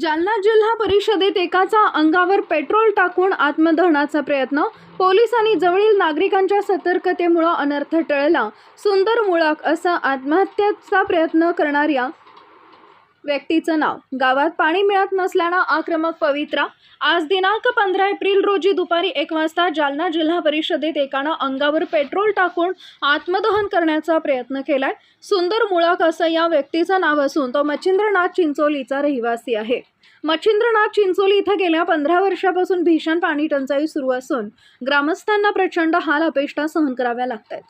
जालना जिल्हा परिषदेत एकाचा अंगावर पेट्रोल टाकून आत्मदहनाचा प्रयत्न. पोलिसांनी जवळील नागरिकांच्या सतर्कतेमुळं अनर्थ टळला. सुंदर मुळाक असा आत्महत्येचा प्रयत्न करणाऱ्या व्यक्तीचं नाव. गावात पाणी मिळत नसल्यानं आक्रमक पवित्रा. आज दिनांक पंधरा एप्रिल रोजी दुपारी एक वाजता जालना जिल्हा परिषदेत एकानं अंगावर पेट्रोल टाकून आत्मदहन करण्याचा प्रयत्न केलाय. सुंदर मुळाक असं या व्यक्तीचं नाव असून तो मच्छिंद्रनाथ चिंचोलीचा रहिवासी आहे. मच्छिंद्रनाथ चिंचोली इथं गेल्या पंधरा वर्षापासून भीषण पाणी टंचाई सुरू असून ग्रामस्थांना प्रचंड हाल अपेष्टा सहन कराव्या लागतात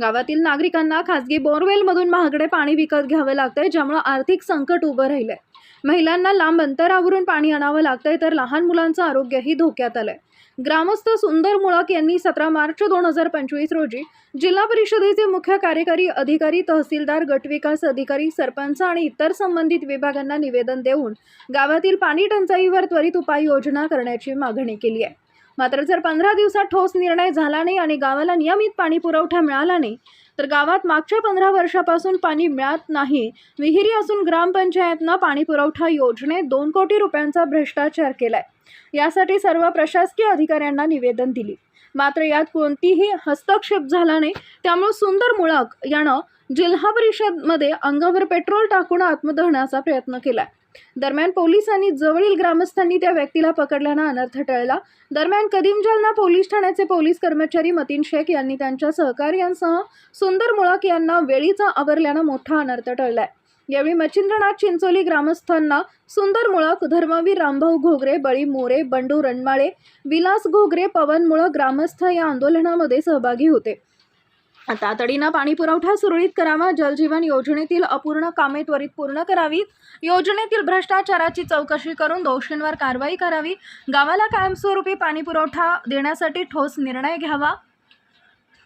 गावातील नागरिकांना खासगी बोरवेलमधून महागडे पाणी विकत घ्यावे लागतंय ज्यामुळे आर्थिक संकट उभं राहिलंय. महिलांना लांब अंतरावरून पाणी आणावं लागतंय तर लहान मुलांचं आरोग्यही धोक्यात आलंय. ग्रामस्थ सुंदर मुळक यांनी सतरा मार्च दोन हजार पंचवीस रोजी जिल्हा परिषदेचे मुख्य कार्यकारी अधिकारी तहसीलदार गटविकास अधिकारी सरपंच आणि इतर संबंधित विभागांना निवेदन देऊन गावातील पाणी टंचाईवर त्वरित उपाययोजना करण्याची मागणी केली आहे. मात्र जर पंधरा दिवसात ठोस निर्णय झाला नाही आणि गावाला नियमित पाणी पुरवठा मिळाला नाही तर गावात मागच्या पंधरा वर्षापासून पाणी मिळत नाही. विहिरी असून ग्रामपंचायतनं पाणी पुरवठा योजनेत दोन कोटी रुपयांचा भ्रष्टाचार केलाय. यासाठी सर्व प्रशासकीय अधिकाऱ्यांना निवेदन दिली. मात्र यात कोणतीही हस्तक्षेप झाला नाही. त्यामुळे सुंदर मुळक यानं जिल्हा परिषदमध्ये अंगावर पेट्रोल टाकून आत्मदहनाचा प्रयत्न केलाय. दरम्यान पोलिसांनी जवळील ग्रामस्थांनी त्या व्यक्तीला पकडल्यानं अनर्थ टळला. दरम्यान कदीम जालना पोलीस ठाण्याचे पोलीस कर्मचारी मतीन शेख यांनी त्यांच्या सहकार्यांसह सुंदर मुळक यांना वेळीचा आवरल्यानं मोठा अनर्थ टळलाय. यावेळी मच्छिंद्रनाथ चिंचोली ग्रामस्थांना सुंदर मुळक धर्मवीर रामभाऊ घोगरे बळी मोरे बंडू रणमाळे विलास घोगरे पवन मुळक ग्रामस्थ या आंदोलनामध्ये सहभागी होते. तातडीनं पाणी पुरवठा सुरळीत करावा जलजीवन योजनेतील अपूर्ण कामे त्वरित पूर्ण करावीत. योजनेतील भ्रष्टाचाराची चौकशी करून दोषींवर कारवाई करावी. गावाला कायमस्वरूपी पाणी पुरवठा देण्यासाठी ठोस निर्णय घ्यावा.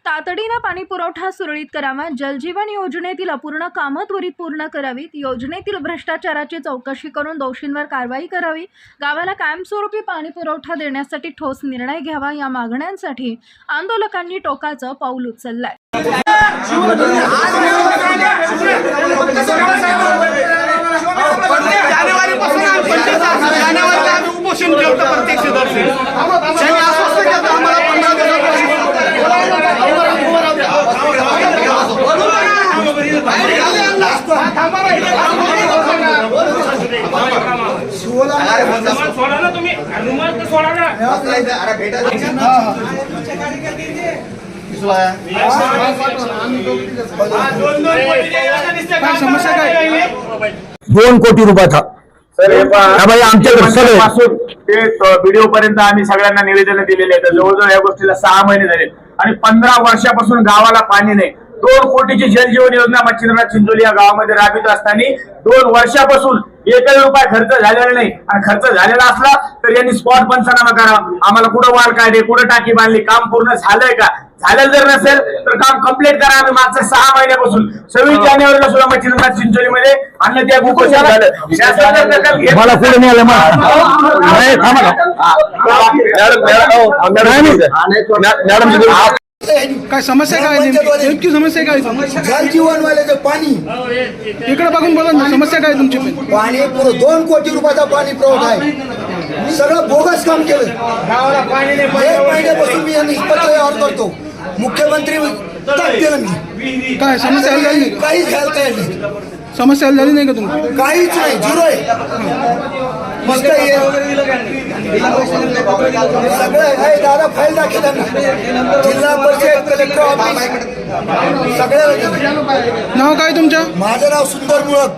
तातडीनं पाणी पुरवठा सुरळीत करावा जलजीवन योजनेतील अपूर्ण कामं त्वरित पूर्ण करावीत. योजनेतील भ्रष्टाचाराची चौकशी करून दोषींवर कारवाई करावी. गावाला कायमस्वरूपी पाणी पुरवठा देण्यासाठी ठोस निर्णय घ्यावा या मागण्यांसाठी आंदोलकांनी टोकाचं पाऊल उचललं सोडा ना तुम्ही अनुमान सोडा ना भेटा दोन कोटी रुपयाचा आमच्याकडे ते व्हिडिओ पर्यंत आम्ही सगळ्यांना निवेदन दिलेले आहेत. जवळजवळ या गोष्टीला सहा महिने झाले आणि पंधरा वर्षापासून गावाला पाणी नाही. दोन कोटीची जलजीवन योजना मच्छिंद्रनाथ चिंचोली या गावामध्ये राबवित असताना दोन वर्षापासून एकही रुपया खर्च झालेला नाही. आणि खर्च झालेला असला तर यांनी स्पॉट पंचनामा करा. आम्हाला कुठं वाल काढे कुठं टाकी बांधली काम पूर्ण झालंय का? झालेलं जर नसेल तर काम कंप्लीट करा. आम्ही मागच्या सहा महिन्यापासून सव्वीस जानेवारीला सुद्धा मच्छिंद्रनाथ चिंचोलीमध्ये अन्न त्याग उपोषण झालं? शासन जर दखल घेत मला पुढे नाही आलं. मॅडम मॅडम मॅडम काय समस्या काय नेमकी? समस्या काय जल जीवन वाल्याचं पाणी. इकडे बघून बोला ना समस्या काय तुमची? पण? पुरं दोन कोटी रुपयाचा पाणी पुरवठा आहे. सगळं बोगस काम केलं. एक महिन्यापासून मी यांनी पत्र व्यवहार करतो. मुख्यमंत्री मी. काय समस्या हल झाली नाही काहीच घ्यायला तयार नाही. समस्या हल झाली नाही का तुमची? काहीच नाही. झिरो आहे. मस्त हे सगळं आहे दादा फाईल दाखल त्यांना. जिल्हा परिषद कलेक्टर ऑफिस. नाव काय तुमचं? माझं नाव सुंदर मुळक.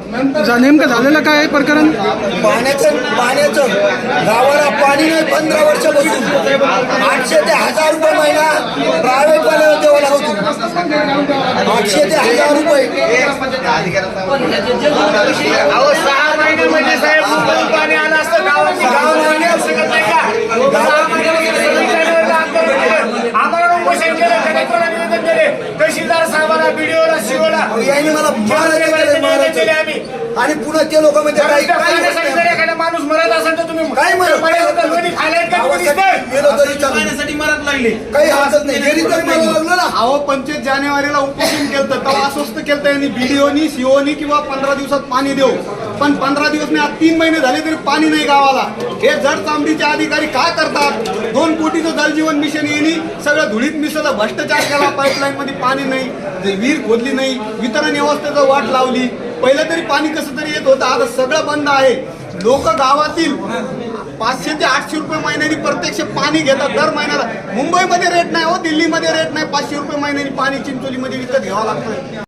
नेमकं झालेलं काय आहे प्रकरण? पाण्याचं पाण्याचं. गावाला पाणी नाही पंधरा वर्षापासून. आठशे ते हजार रुपये महिना प्रायव्हेट वाल्याला द्यावं लागतो. आठशे ते हजार रुपये. सहा महिने म्हणजे साहेब पाणी आलं असतं गावात गावाला पाणी असू शकत नाही का सहा महिन्यामध्ये सव्वीस जानेवारीला आंदोलन केलं. आम्हाला उपोषण केलं कलेक्टरला निवेदन दिले तहसीलदार साहेबांना बीडीओला सीओला यांनी मला आणि पुन्हा ते लोक म्हणजे काही माणूस मरत असेल तर तुम्ही काय मरत? तरी लागले. काही हरकत नाही. गेली तरी मला लागलं. ना. अहो पंचवीस जानेवारीला उपोषण केलं तेव्हा अस्वस्थ केलं यांनी बीडीओनी सीओनी किंवा पंधरा दिवसात पाणी देऊ पण पंधरा दिवस नाही आज तीन महिने झाले तरी पाणी नाही गावाला. हे जड चांबडीचे अधिकारी काय करतात? दोन कोटीचं जलजीवन मिशन येणे सगळं धुळीत मिसळलं भ्रष्टाचार केला पाईपलाईन मध्ये पाणी नाही जे विहीर खोदली नाही वितरण व्यवस्थेचं वाट लावली. पहिलं तरी पाणी कसं तरी येत होतं आता सगळं बंद आहे. लोक गावातील पाचशे ते आठशे रुपये महिन्यानी प्रत्यक्ष पाणी घेतात दर महिन्याला. मुंबईमध्ये रेट नाही हो दिल्लीमध्ये रेट नाही पाचशे रुपये महिन्यानी पाणी चिंचोलीमध्ये विकत घ्यावं लागतं